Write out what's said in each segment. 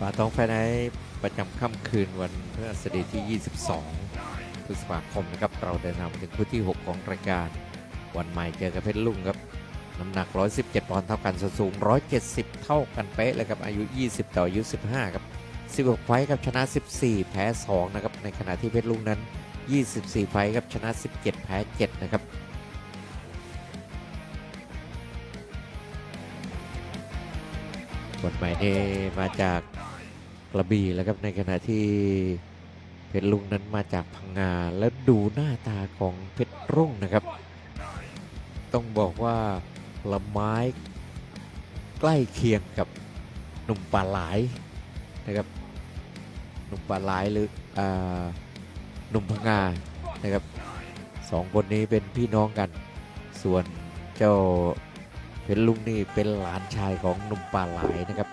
ป่าตองไฟไนท์ประจำค่ำคืนวันพฤหัสบดีที่ 22 พฤษภาคมนะครับ เราเดินทางถึงคู่ที่ 6 ของรายการ วันใหม่เจอกับเพชรลุงครับ น้ำหนัก 117 ปอนด์เท่ากันส่วนสูง 170 เท่ากันเป๊ะเลยครับ อายุ 20 ต่ออายุ 15 ครับ 16 ไฟท์ครับชนะ 14 แพ้ 2 นะครับ ในขณะที่เพชรลุงนั้น 24 ไฟท์ครับชนะ 17 แพ้ 7 นะครับ วันใหม่นี่มาจากกระบี่แล้วครับในขณะที่เพชรลุงนั้นมาจากพังงาแล้วดูหน้าตาของเพชรรุ่งนะครับ ต้องบอกว่าละไม้ใกล้เคียงกับหนุ่มป่าหลายนะครับหนุ่มป่าหลายหรืออหนุ่มพังงานะครับสองคนนี้เป็นพี่น้องกัน ส่วนเจ้า เพชรลุงนี่เป็นหลานชายของหนุ่มป่าหลายนะครับ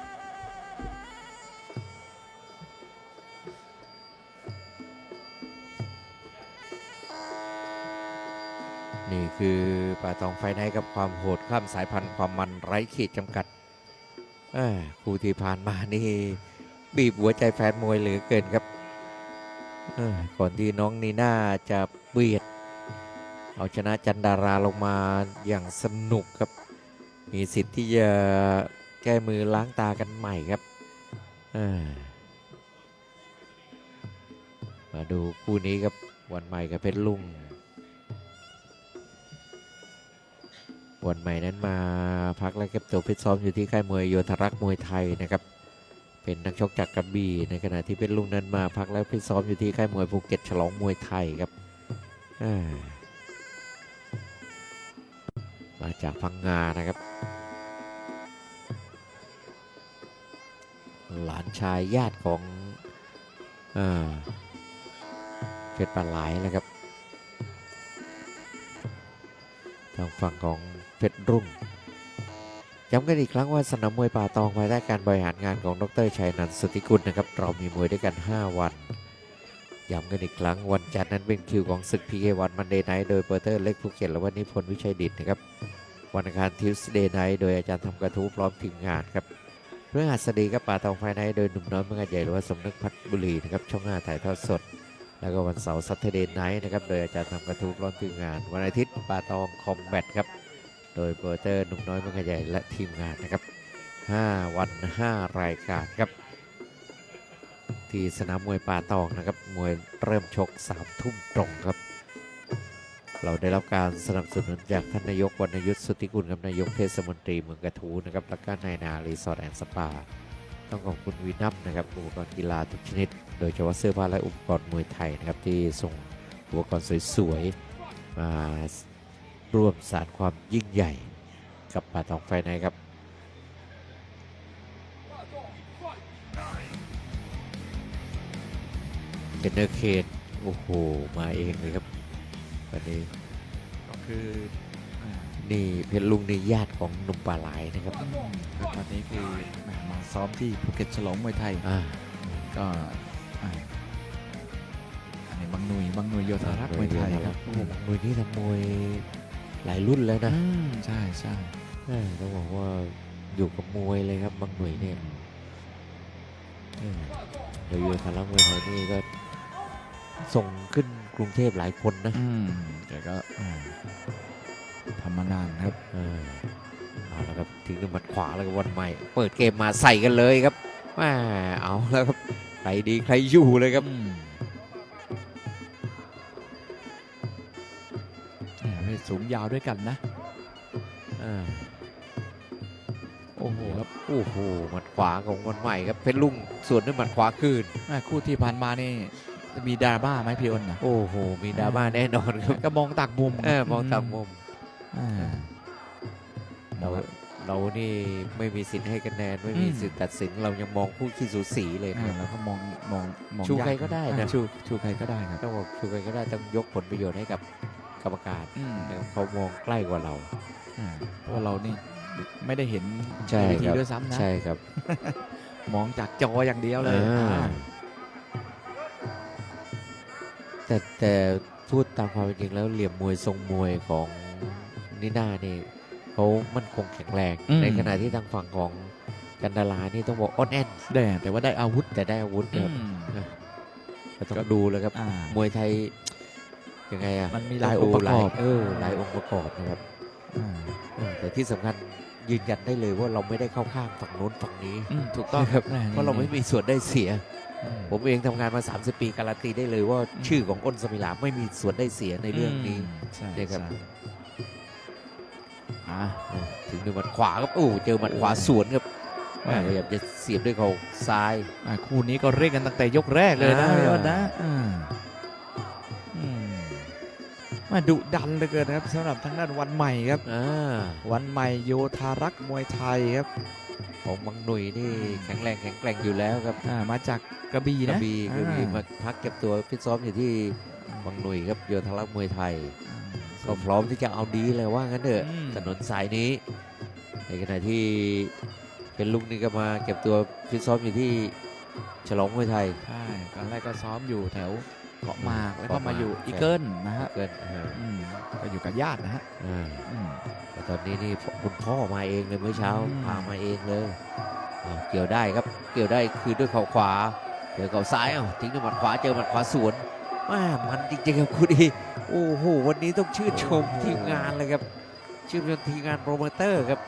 นี่คือป่าตองไฟไนกับความโหดข้ามสายพันธุ์ความมันไร้ขีดจำกัดคู่ที่ผ่านมานี่บีบหัวใจแฟนมวยเหลือเกินครับก่อนที่น้องนีน่าจะเบียด เอาชนะจันดาราลงมาอย่างสนุกครับ มีสิทธิ์ที่จะแก้มือล้างตากันใหม่ครับ มาดูคู่นี้ครับวันใหม่กับเพชรลุง วันใหม่นั้นมาพักและเก็บตัวฟิตซ้อมอยู่ที่ค่ายมวยโยธรักษ์มวยไทยนะครับ เป็นนักชกจากกระบี่ในขณะที่เพชรลุงนั้นมาพักและฟิตซ้อมอยู่ที่ค่ายมวยภูเก็ตฉลองมวยไทยครับมาจากพังงานะครับ หลานชายญาติของเพชรปลาไหลนะครับ ทางฝั่งของเพชรรุ่งย้ำกันอีกครั้งว่าสนามมวยป่าตองภายใต้การบริหารงานของดรชัยนันสุธิกุลนะครับ เรามีมวยด้วยกัน 5 วันย้ำกันอีกครั้งวันจันทร์นั้นเป็นคิวของศึกพีเควันมันเดย์ไนท์โดยโปรเตอร์เล็กภูเก็ตและวันนี้พลวิชัยดิตนะครับ วันอังคารทิวส์เดย์ไนท์โดยอาจารย์ทำกระทู้พร้อมทีมงานครับ เรื่อหัสดีครับป่าตองไฟไนท์โดยหนุ่มน้อยเมืองใหญ่หรือว่าสมนึกพัฒน์บุรีนะครับช่องห้าถ่ายทอดสด แล้วก็วันเสาร์ซัตเทเดย์ไนท์นะครับโดยอาจารย์ทำกระทู้ร้อมทีมงาน วันอาทิตย์ปาตองคอมแบทครับโดยโปรเตอร์หนุ่มน้อยเมืองใหญ่และทีมงานนะครับ5 วัน 5 รายการครับ ที่สนามมวยป่าตองนะครับมวยเริ่มชก3ทุ่มตรงครับ เราได้รับการสนับสนุนจากท่านนายกวรรณยุทธสุทธิกุลกับนายกเทศมนตรีเมืองกระทูนะครับและก็นายนารีสอร์ทแอนด์สปาต้องขอบคุณวีนัมนะครับอุปกรณ์กีฬาทุกชนิด โดยเฉพาะเสื้อผ้าและอุปกรณ์มวยไทยนะครับที่ส่งอุปกรณ์สวยๆมาร่วมสารความยิ่งใหญ่กับป่าตองไฟในครับเทรนเนอร์เคนโอ้โห มาเองเลยครับ วันนี้ก็คืออ่านี่เพชรลุงนี่ญาติของหนุ่มป่าหลายนะครับครับตอนนี้คือแหมมาซ้อมที่ภูเก็ตฉลองมวยไทย อ่า ก็อ่าอันนี้บางหนุยบางหนุยโยธารักษ์มวยไทยครับโอ้โหมวยนี้ทำมวยหลายรุ่นแล้วนะอืมใช่ใช่แม่ต้องบอกว่าอยู่กับมวยเลยครับบางหน่วยเนี่ยเออโดยโยธารักษ์มวยไทยนี่ก็ส่งขึ้น กรุงเทพหลายคนนะอืมแต่ก็อ่าทำมานานครับเออเอาละครับทิ้งด้วยหมัดขวาแล้วก็วันใหม่ เปิดเกมมาใส่กันเลยครับแม่เอาแล้วครับใครดีใครอยู่เลยครับอืมแหมไม่สูงยาวด้วยกันนะอ่าโอ้โหครับโอ้โหหมัดขวาของวันใหม่ครับเพชรลุงส่วนด้วยหมัดขวาคืนแม่คู่ที่ผ่านมานี่ มีดราม่าไหมพี่อ้นนะโอ้โห มีดราม่าแน่นอนครับ ก็มองต่างมุมเออมองตามมุมอ่า เราเรานี่ไม่มีสิทธิ์ให้คะแนน ไม่มีอืม สิทธิ์ตัดสิน เรายังมองคู่ขี้สูสีเลยอ่านะเราก็มองมองมองชูยาใครก็ได้นะ อ่าชูชูใครก็ได้ครับต้องบอกชูใครก็ได้ต้องยกผลประโยชน์ให้กับกรรมการอืมนะครับเขามองใกล้กว่าเรา อ่าเพราะว่าเรานี่ไม่ได้เห็นใช่ในเวทีครับ ด้วยซ้ำนะ ใช่ครับ มองจากจออย่างเดียวเลยอ่า อ่า แต่แต่พูดตามความเป็นจริงแล้วเหลี่ยมมวยทรงมวยของนิน่านี่เขามั่นคงแข็งแรงในขณะที่ทางฝั่งของกันดาลานี่ต้องบอกอ้อนแอนแต่แต่ว่าได้อาวุธแต่ได้อาวุธอืครับมก็ต้องดูแล้วครับ อ่า มวยไทยยังไงอะมันมีหลายองค์ประกอบเออหลายองค์ประกอบนะครับอ่า เออแต่ที่สำคัญ ยืนยันได้เลยว่าเราไม่ได้เข้าข้างฝั่งโน้นฝั่งนี้อืมถูกต้องครับแเพราะเราไม่มีส่วนได้เสีย อืม ผมเองทำงานมา 30 ปีการันตีได้เลยว่าอืม ชื่อของอ้นสมิลาไม่มีส่วนได้เสียในเรื่องนี้ มใช่เนี่ยครับ ใช่อ่าอะถึงด้วยหมัดขวาครับโอ้เจอหมัดขวาสวนครับแม่พยายามจะเสียบด้วยเขาซ้าย อ่าคู่นี้ก็เร่งกันตั้งแต่ยกแรกเลยนะอ่า พี่ยอดนะอ่าอืมมา ดุดันเหลือเกินนะครับสำหรับทางด้านวันใหม่ครับ อ่าวันใหม่โยธารักษ์มวยไทยครับของบังหนุ่ยนี่แข็งแรงแข็งแกร่งอยู่แล้วครับอ่ามาจากกระบี่กระนะบี่กระบี่อ่มาพักเก็บตัวฟิตซ้อมอยู่ที่บังหนุ่ยครับโยธารักษ์มวยไทยอ่าก็พร้อมที่จะเอาดีเลยว่างั้นเถอะอืม ถนนสายนี้ ในขณะที่เป็นลุกนี่ก็มาเก็บตัวฟิตซ้อมอยู่ที่ฉลองมวยไทย ใช่ตอนแรกก็ซ้อมอยู่แถว เกาะหมากแล้วก็เกาะหมากมาอยู่อีเกิลนะฮะเกินอ่าอืมก็อยู่กับญาตินะฮะอ่าอืมแต่ตอนนี้นี่คุณพ่อมาเองเลยเมื่อเช้าอืมพามาเองเลยอ้าวเกี่ยวได้ครับเกี่ยวได้คือด้วยเข่าขวาเจอเข่าซ้ายเอ้าทิ้งด้วยหมัดขวาเจอหมัดขวาสวนว้ามันจริงๆครับคุณอีโอ้โหวันนี้ต้องชื่นชมทีมงานเลยครับชื่นชมทีมงานโปรโมเตอร์ครับ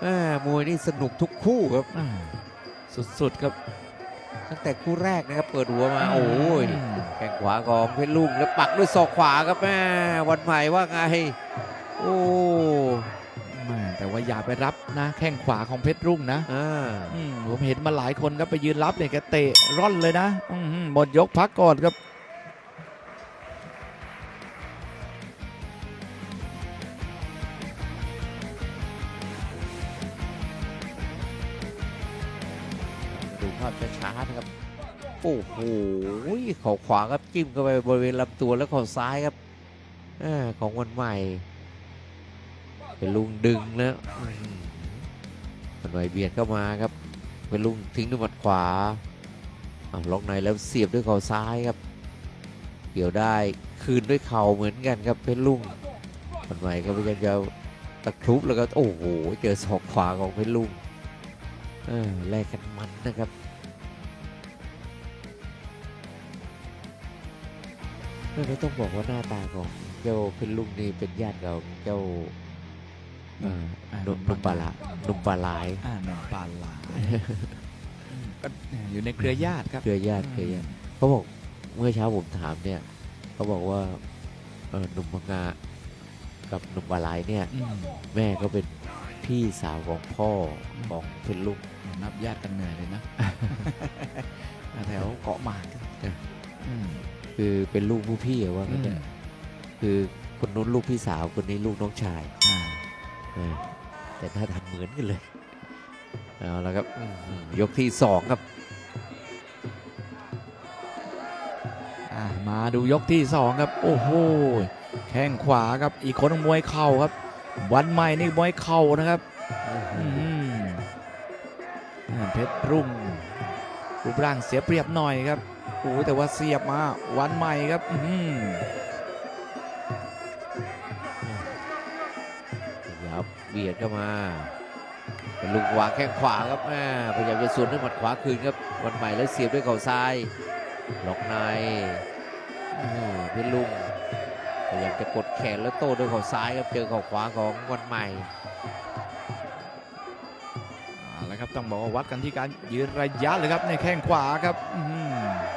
แม่มวยนี่สนุกทุกคู่ครับอ่าสุดๆครับ ตั้งแต่คู่แรกนะครับ เปิดหัวมาโอ้ยมแข้งขวาของเพชรลุงแล้วปักด้วยศอกขวาครับแม่วันใหม่ว่าไงโอ้แม่แต่ว่าอย่าไปรับนะแข้งขวาของเพชรรุ่งนะอ่าอืมผมเห็นมาหลายคนครับไปยืนรับเนี่ยแกเตะร่อนเลยนะอื้อหือหมดยกพักก่อนครับ ภาพช้าๆนะครับ โอ้โหเข่าขวาครับจิ้มเข้าไปบริเวณลำตัวแล้วเข่าซ้ายครับอของวันใหม่ เป็นลุงดึงแล้ววันใหม่เบียดเข้ามาครับ เป็นลุงทิ้งด้วยหมัดขวาอาล็อกในแล้วเสียบด้วยเข่าซ้ายครับเกี่ยวได้คืนด้วยเข่าเหมือนกันครับเป็นลุงวันใหม่ก็พยายามจะตะครุบแล้วก็โอ้โหเจอศอกขวาของเพชรลุงแลกกันมันนะครับ ไม่ต้องบอกว่าหน้าตาของเจ้าเพชรลุงนี่เป็นญาติกับเจ้าเอ่ออ่าหนุ่มหนุ่มปลาละหนุ่มปลาหลายอ่าหนุ่มปลาหลายอืมก็อยู่ในเครือญาติครับ เครือญาติเครือญาติเขาบอกเมื่อเช้าผมถามเนี่ยเขาบอกว่าเอ่อหนุ่มพังงากับหนุ่มปลาหลายเนี่ย อืมแม่ก็เป็นพี่สาวของพ่อของเพชรลุง นับญาติกันเหนื่อยเลยนะ แถวเกาะหมากครับอะอืม คือเป็นลูกผู้พี่อะว่าอืงั้นมเถอะคือคนนู้นลูกพี่สาวคนนี้ลูกน้องชายอ่าเออแต่หน้าตาเหมือนกันเลยเอาละครับอื้อหือยกที่สองครับ อ่ามาดูยกที่สองครับ โอ้โหแข้งขวาครับอีกคนมวยเข่าครับ วันใหม่นี่มวยเข่านะครับอืมอ่าเพชรรุ่งรูปร่างเสียเปรียบหน่อยครับ โอ้ยแต่ว่าเสียบมาวันใหม่ครับอื้อหือยับเบียดเข้ามาเป็นลูกวางแข้งขวาครับแม่พยายามจะสวนด้วยหมัดขวาคืนครับวันใหม่แล้วเสียบด้วยเข่าซ้ายล็อกในอื้อเพชรลุงพยายามจะกดแขนแล้วโต้ด้วยเข่าซ้ายครับเจอเข่าขวาของวันใหม่เอาละครับต้องบอกว่าวัดกันที่การยืนระยะเลยครับในแข้งขวาครับอื้อหือ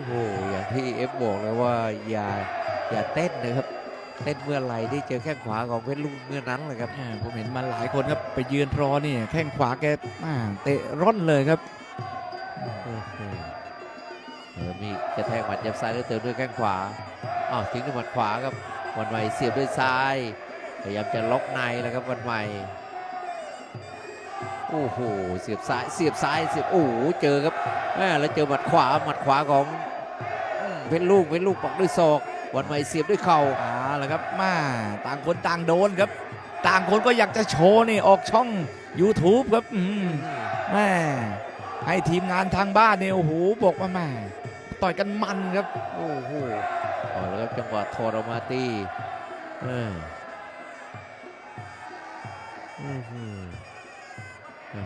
โอ้โหอย่างที่เอฟบอกเลยว่าอย่าอย่าเต้นนะครับเต้นเมื่อไหร่ได้เจอแข้งขวาของเพชรลุงเมื่อนั้นเลยครับอ่าผมเห็นมาหลายคนครับไปยืนรอนี่แข้งขวาแกอ่าเตะร่อนเลยครับโอ้โหเออมีกระแทกหมัดยับซ้ายแล้วเติมด้วยแข้งขวาอ้าวทิ้งด้วยหมัดขวาครับวันใหม่เสียบด้วยซ้ายพยายามจะล็อกในแล้วครับวันใหม่โอ้โหเสียบซ้ายเสียบซ้ายเสียบโอ้โหเจอครับแม่แล้วเจอหมัดขวาหมัดขวาของอืม เพชรลูกเพชรลูกปักด้วยศอกวันใหม่เสียบด้วยเข่าเอาละครับมาต่างคนต่างโดนครับ ต่างคนก็อยากจะโชว์นี่ออกช่อง YouTube ครับอื้อหือแม่ให้ทีมงานทางบ้านเนี่ยโอ้โหบอกว่าแม่ต่อยกันมันครับ โอ้โหเอาแล้วครับจังหวะทอร์มาตีเอออื้อหืออะ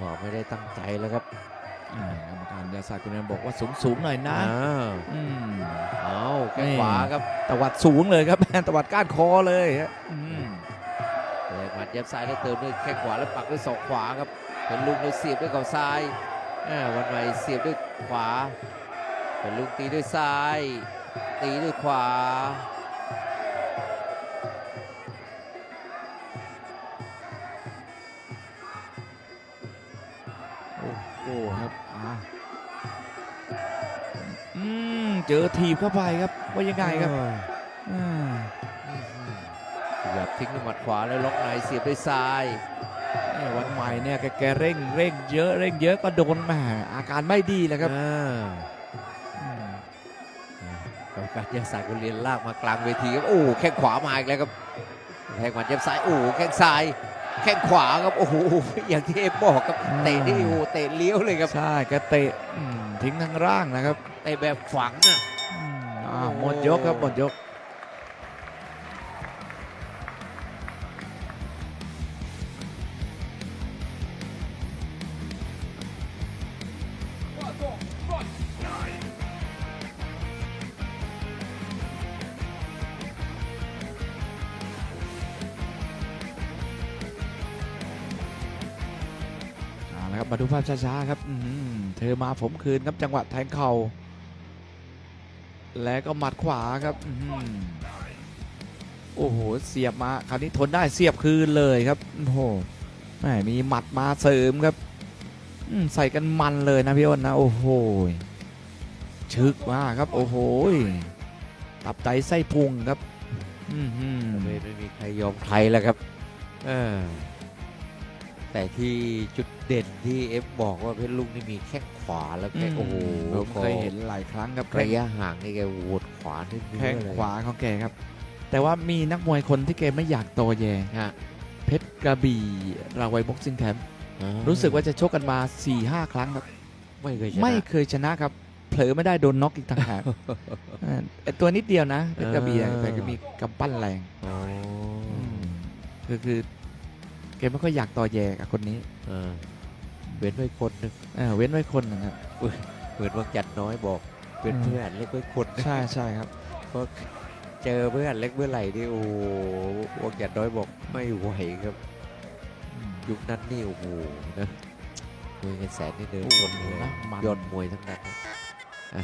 บอกไม่ได้ตั้งใจแล้วครับอ่า กรรมการยาศาสตร์คุณเรนบอกว่าสูงสูงๆหน่อยนะอ้าวอืมเอาแข้งนี่ขวาครับตวัดสูงเลยครับตวัดก้านคอเลยฮะอืมแรงหมัดเย็บซ้ายแล้วเติมด้วยแข้งขวาแล้วปักด้วยศอกขวาครับเป็นลุงเลยเสียบด้วยเข่าซ้ายอ่าวันใหม่เสียบด้วยขวาเป็นลุงตีด้วยซ้าย ตีด้วยขวาโอ้โหครับ เจอถีบเข้าไปครับว่ายังไงครับอ่าขยับทิ้งด้วยหมัดขวาแล้วล็อกในเสียบด้วยซ้ายเนี่ยวันใหม่เนี่ยแกแกเร่งเร่งเยอะเร่งเยอะก็โดนแหมาอาการไม่ดีเลยครับอ่าอืมกรรมการยังสายกุเรียนลากมากลางเวทีครับโอ้แข้งขวามาอีกแล้วครับแทงหมัดเย็บซ้ายโอ้แข้งซ้ายแข้งขวาครับโอ้โหอย่างที่เอฟบอกครับเตะนี่โอ้โหเตะเลี้ยวเลยครับใช่แกเตะอืมทิ้งทั้งร่างนะครับ เตะแบบฝังอะอืมอ่าโอ้โหหมดยกครับหมดยก เอาละครับมาดูภาพช้าๆครับอื้อหือเธอมาผมคืนครับจังหวะแทงเข่า แล้วก็หมัดขวาครับอื้อหือโอ้โห เสียบมา คราวนี้ทนได้เสียบคืนเลยครับ โอ้โหแหมมีหมัดมาเสริมครับอืมใส่กันมันเลยนะพี่อ้นนะ โอ้โห ชึกมากครับ โอ้โห ตับไตไส้พุงครับ อื้อหือไม่ไม่มีใครยอมใครแล้วครับ เออ แต่ที่จุดเด่นที่เอฟบอกว่าเพชรลุงนี่มีแข้งขวาแล้วแข้งโอ้โหผมเคยเห็นหลายครั้งครับระยะห่างนี่แกโหวดขวานิดนึงแข้งเลยขวาของแกครับ แต่ว่ามีนักมวยคนที่แกไม่อยากโตแยฮะเพชรกระบี่ราวัยบ็อกซิ่งแคมป์อ่ารู้สึกว่าจะชกกันมา 4-5ครั้งครับไม่เคยชนะ ไม่เคยชนะครับ เผลอไม่ได้โดนน็อกอีกต่างหากอ่าไอ้ตัวนิดเดียวนะเพชรกระบี่อะอ่าแต่ก็มีกำปั้นแรงอ๋อคือคือ แกไม่ค่อยอยากต่อแยกับคนนี้เออเว้นไว้คนหนึงเออเว้นไว้คนนะครับ เหมือนวังจัดน้อยบอก เป็นอืม เพื่อนเล็กไว้คนหนึ่งใช่ใช่ครับ เพราะเจอเพื่อนเล็กเมื่อไหร่นี่โอ้โหวังจัดน้อยบอกไม่ไหวครับ ยุคนั้นนี่โอ้โหนะมวยเงินแสนนี่เดินโอ้โหชนเลยนะมัน ยอดมวยทั้งนั้นนะอะ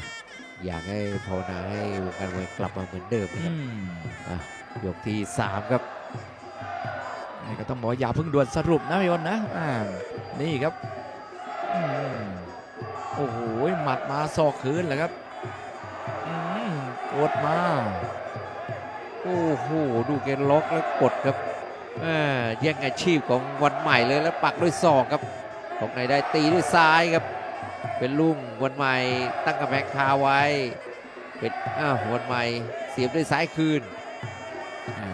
อยากให้ภาวนาให้วงการมวยกลับมาเหมือนเดิมนะคอืรับมยกที่สามครับ นี่ก็ต้องบอกอย่าเพิ่งด่วนสรุปนะพี่อ้นนะนี่ครับโอ้โหหมัดมาศอกคืนเลยครับกดมา โอ้โหดูแกล็อกแล้วกดครับอแย่งอาชีพของวันใหม่เลยแล้วปักด้วยศอกครับของไหนได้ตีด้วยซ้ายครับ เป็นลุ่งวันใหม่ตั้งกำแพงคาไว้เป็นอ้าววันใหม่เสียบด้วยซ้ายคืน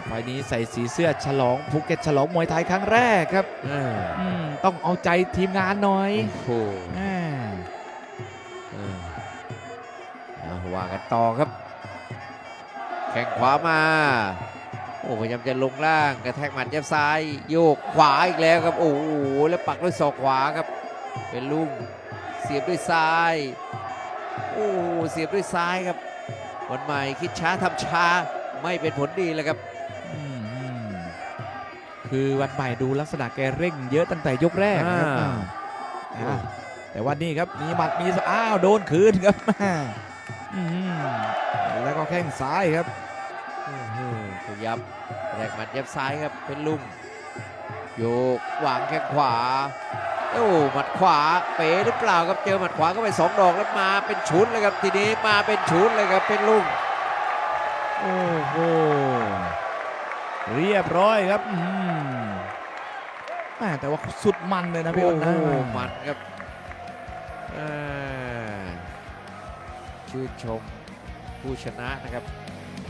ไฟล์นี้ใส่สีเสื้อฉลองภูเก็ตฉลองมวยไทยครั้งแรกครับอ่าอืมต้องเอาใจทีมงานหน่อยโอ้โหอ่าอ่าเอาว่ากันต่อครับ แข้งขวามา โอ้พยายามจะลงล่างกระแทกหมัดยับซ้าย โยกขวาอีกแล้วครับ โอ้โหแล้วปักด้วยศอกขวาครับ เป็นลุงเสียบด้วยซ้าย โอ้เสียบด้วยซ้ายครับวันใหม่คิดช้าทำช้า ไม่เป็นผลดีเลยครับอืมอืมคือวันใหม่ดูลักษณะแกเร่งเยอะตั้งแต่ยกแรกนะครับอ่าอ่าอ่าแต่วันนี้ครับมีหมัดมีศอกอ้าวโดนคืนครับอ่าอืมแล้วก็แข้งซ้ายครับอื้อหือขยับแรกหมัดยับซ้ายครับเป็นลุงโยกวางแข้งขวาโอ้หมัดขวาเป๋หรือเปล่าครับเจอหมัดขวาก็ไปสองดอกแล้วมาเป็นชุดเลยครับทีนี้มาเป็นชุดเลยครับเป็นลุง โอ้โห เรียบร้อยครับอืมแม่แต่ว่าสุดมันเลยนะพี่โอ้อ้นโหนะมันครับอ่าชื่นชมผู้ชนะนะครับ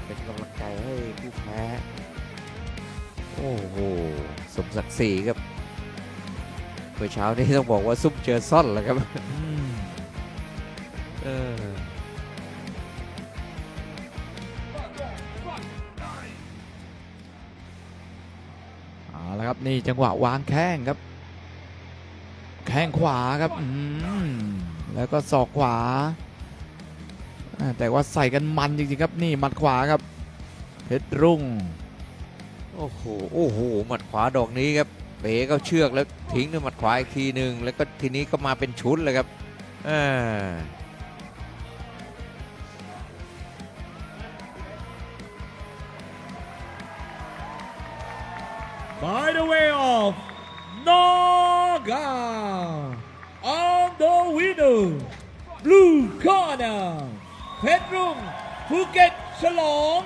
เป็นกำลังใจให้ผู้แพ้ โอ้โห สมศักดิ์ศรีครับเมื่อเช้านี้ต้องบอกว่าซุ่มเจอซ่อนแล้วครับอืมเออ นี่จังหวะวางแข้งครับ แข้งขวาครับอืมแล้วก็ศอกขวาอ่าแต่ว่าใส่กันมันจริงๆครับนี่หมัดขวาครับเพชรรุ่ง โอ้โหโอ้โหหมัดขวาดอกนี้ครับเป๋ก็เชือกแล้วทิ้งด้วยหมัดขวาอีกทีหนึ่งแล้วก็ทีนี้ก็มาเป็นชุดเลยครับอ่า by the way of Naga. On the window, blue corner, Petrum Phuket Shalom